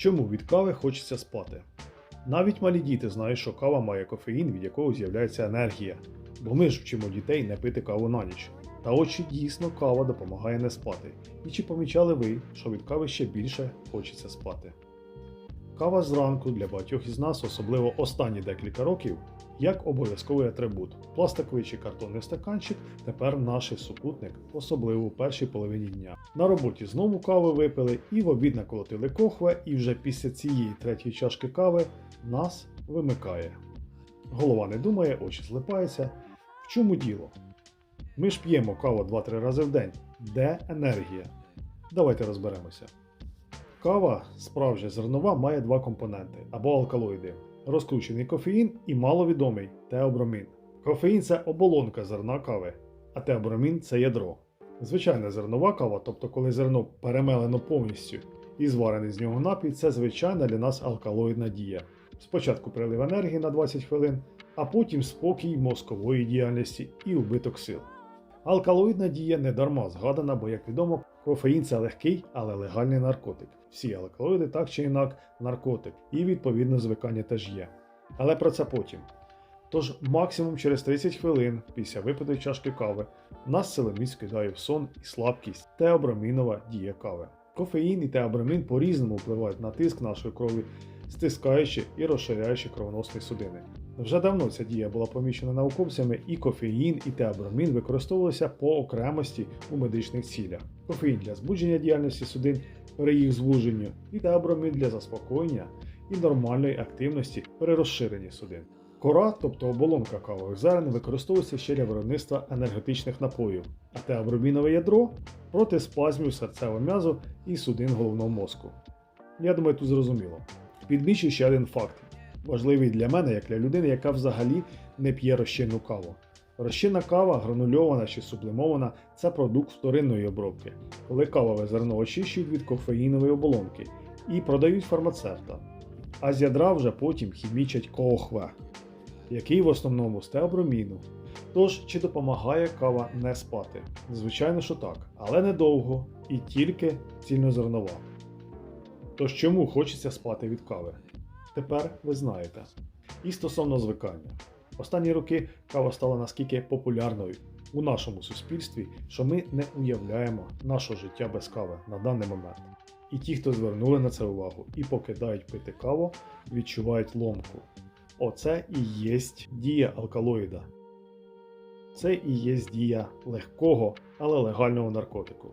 Чому від кави хочеться спати? Навіть малі діти знають, що кава має кофеїн, від якого з'являється енергія. Бо ми ж вчимо дітей не пити каву на ніч. Та от чи дійсно кава допомагає не спати? І чи помічали ви, що від кави ще більше хочеться спати? Кава зранку для багатьох із нас, особливо останні декілька років, як обов'язковий атрибут. Пластиковий чи картонний стаканчик тепер наш супутник, особливо у першій половині дня. На роботі знову кави випили і в обід наколотили кохве, і вже після цієї третьої чашки кави нас вимикає. Голова не думає, очі злипаються. В чому діло? Ми ж п'ємо каву 2-3 рази в день. Де енергія? Давайте розберемося. Кава, справжня зернова, має два компоненти або алкалоїди: розкручений кофеїн і маловідомий теобромін. Кофеїн це оболонка зерна кави, а теобромін це ядро. Звичайна зернова кава, тобто коли зерно перемелено повністю і зварений з нього напій, це звичайна для нас алкалоїдна дія. Спочатку прилив енергії на 20 хвилин, а потім спокій мозкової діяльності і убиток сил. Алкалоїдна дія не дарма згадана, бо, як відомо, кофеїн це легкий, але легальний наркотик. Всі алкалоїди так чи інак наркотик, і відповідно звикання теж є. Але про це потім. Тож максимум через 30 хвилин після випитої чашки кави нас силоміць кидає в сон і слабкість теобромінова дія кави. Кофеїн і теобромін по-різному впливають на тиск нашої крові, стискаючи і розширяючи кровоносні судини. Вже давно ця дія була помічена науковцями, і кофеїн і теобромін використовувалися по окремості у медичних цілях. Кофеїн для збудження діяльності судин при їх звуженню, і теобромін для заспокоєння і нормальної активності при розширенні судин. Кора, тобто оболонка кавових зерен, використовується ще для виробництва енергетичних напоїв, а теобромінове ядро проти спазмів серцевого м'язу і судин головного мозку. Я думаю, тут зрозуміло. Підмічу ще один факт, важливий для мене, як для людини, яка взагалі не п'є розчинну каву. Розчинна кава, гранульована чи сублімована це продукт вторинної обробки, коли кавове зерно очищують від кофеїнової оболонки і продають фармацевтам. А з ядра вже потім хімічать кохве, який в основному з теоброміну. Тож, чи допомагає кава не спати? Звичайно, що так, але недовго і тільки цільнозернова. Тож чому хочеться спати від кави? Тепер ви знаєте. І стосовно звикання. Останні роки кава стала наскільки популярною у нашому суспільстві, що ми не уявляємо нашого життя без кави на даний момент. І ті, хто звернули на це увагу і покидають пити каву, відчувають ломку. Оце і є дія алкалоїда. Це і є дія легкого, але легального наркотику.